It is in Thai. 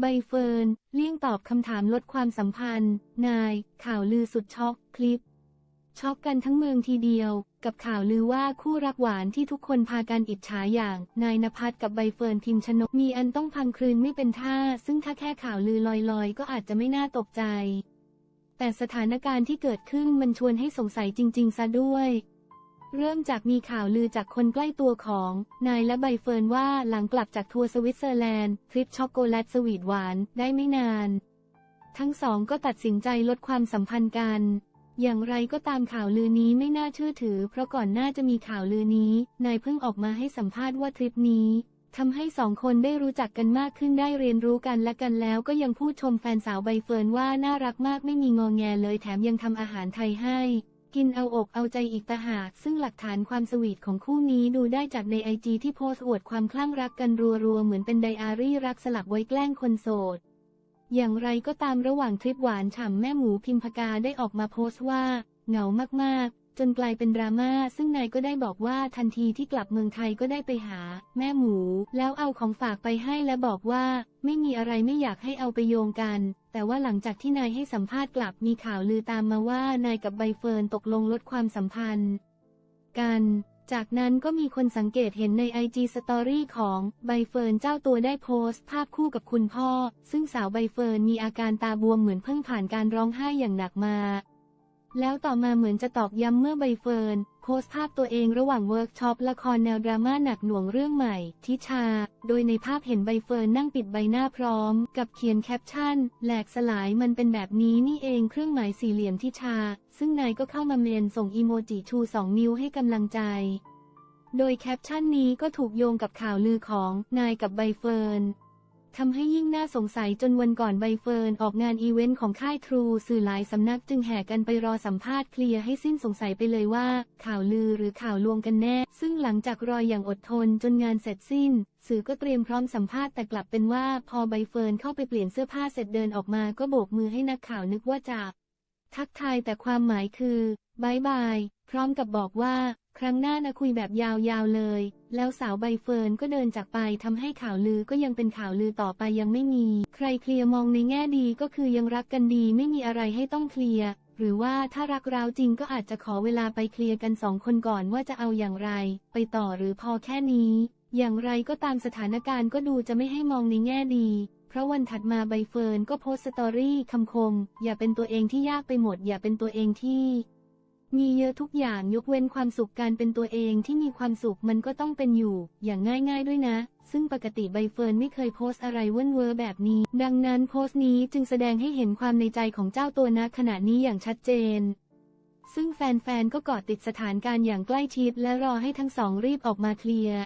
ใบเฟิร์น เลี่ยงตอบคำถามลดความสัมพันธ์ นาย ข่าวลือสุดช็อกคลิป ช็อกกันทั้งเมืองทีเดียว กับข่าวลือว่าคู่รักหวานที่ทุกคนพากันอิจฉาอย่าง นายนภัสกับใบเฟิร์นพิมชนกมีอันต้องพังคลืนไม่เป็นท่า ซึ่งถ้าแค่ข่าวลือลอยๆ ก็อาจจะไม่น่าตกใจ แต่สถานการณ์ที่เกิดขึ้นมันชวนให้สงสัยจริง ๆ ซะด้วย เริ่มจากมีข่าวลือจากคนใกล้ตัวของ นายและใบเฟิร์นว่าหลังกลับจากทัวร์สวิตเซอร์แลนด์ทริปช็อกโกแลตสวีทหวานได้ไม่นาน ทั้งสองก็ตัดสินใจลดความสัมพันธ์กัน อย่างไรก็ตามข่าวลือนี้ไม่น่าเชื่อถือ เพราะก่อนหน้าจะมีข่าวลือนี้ นายเพิ่งออกมาให้สัมภาษณ์ว่าทริปนี้ทำให้สองคนได้รู้จักกันมากขึ้นได้เรียนรู้กันและกันแล้วก็ยังพูดชมแฟนสาวใบเฟิร์นว่าน่ารักมากไม่มีงอแงเลยแถมยังทำอาหารไทยให้ กินเอาอกเอาใจอีกตาหาก ซึ่งหลักฐานความสวีทของคู่นี้ดูได้จากในไอจีที่โพสต์อวดความคลั่งรักกันรัวๆ เหมือนเป็นไดอารี่รักสลักไว้แกล้งคนโสด อย่างไรก็ตามระหว่างทริปหวานฉ่ำแม่หมูพิมพกาได้ออกมาโพสต์ว่า เหงามากๆ จนกลายเป็นดราม่าซึ่งนายก็ได้บอกว่าทันทีที่กลับเมืองไทยก็ได้ไปหา แม่หมู แล้วเอาของฝากไปให้และบอกว่า ไม่มีอะไรไม่อยากให้เอาไปโยงกัน แต่ว่าหลังจากที่นายให้สัมภาษณ์กลับมีข่าวลือตามมาว่านายกับใบเฟิร์นตกลงลดความสัมพันธ์ กัน จากนั้นก็มีคนสังเกตเห็นใน IG Story ของใบเฟิร์นเจ้าตัวได้โพสต์ ภาพคู่กับคุณพ่อ ซึ่งสาวใบเฟิร์นมีอาการตาบวมเหมือนเพิ่งผ่านการร้องไห้อย่างหนักมา แล้วต่อมาเหมือนจะตอกย้ำเมื่อใบเฟิร์นโพสต์ภาพตัวเองระหว่างเวิร์กช็อปละครแนวดราม่าหนักหน่วงเรื่องใหม่ ทิชา โดยในภาพเห็นใบเฟิร์นนั่งปิดใบหน้าพร้อม กับเขียนแคปชั่น แหลกสลายมันเป็นแบบนี้นี่เองเครื่องหมายสี่เหลี่ยมทิชา ซึ่งนายก็เข้ามาเมนส่งอีโมจิชูสองนิ้วให้กำลังใจ โดยแคปชั่นนี้ก็ถูกโยงกับข่าวลือของนายกับใบเฟิร์น ทำให้ยิ่งน่าสงสัยจนวันก่อนใบเฟิร์นออกงานอีเวนต์ของค่ายทรูสื่อหลายสำนักจึงแห่กันไปรอสัมภาษณ์เคลียร์ให้สิ้นสงสัยไปเลยว่า ข่าวลือหรือข่าวลวงกันแน่ ซึ่งหลังจากรอยอย่างอดทนจนงานเสร็จสิ้น สื่อก็เตรียมพร้อมสัมภาษณ์แต่กลับเป็นว่า พอใบเฟิร์นเข้าไปเปลี่ยนเสื้อผ้าเสร็จเดินออกมาก็โบกมือให้นักข่าวนึกว่าจะทักทายแต่ความหมายคือบายบาย พร้อมกับบอกว่า ครั้งหน้านะคุยแบบยาวๆเลย แล้วสาวใบเฟิร์นก็เดินจากไปทำให้ข่าวลือก็ยังเป็นข่าวลือต่อไปยังไม่มี ใครเคลียร์มองในแง่ดีก็คือยังรักกันดีไม่มีอะไรให้ต้องเคลียร์หรือว่าถ้ารักราวจริงก็อาจจะขอเวลาไปเคลียร์กันสองคนก่อนว่าจะเอาอย่างไร ไปต่อหรือพอแค่นี้ อย่างไรก็ตามสถานการณ์ก็ดูจะไม่ให้มองในแง่ดี เพราะวันถัดมาใบเฟิร์นก็โพสต์สตอรี่คำคม อย่าเป็นตัวเองที่ยากไปหมด อย่าเป็นตัวเองที่ มีเยอะทุกอย่างยกเว้นความสุขการเป็นตัวเองที่มีความสุขมันก็ต้องเป็นอยู่ อย่างง่ายๆด้วยนะ ซึ่งปกติใบเฟิร์นไม่เคยโพสต์อะไรเว่นเวอร์แบบนี้ ดังนั้นโพสต์นี้จึงแสดงให้เห็นความในใจของเจ้าตัวนะขณะนี้อย่างชัดเจน ซึ่งแฟนๆก็เกาะติดสถานการณ์อย่างใกล้ชิดและรอให้ทั้งสองรีบออกมาเคลียร์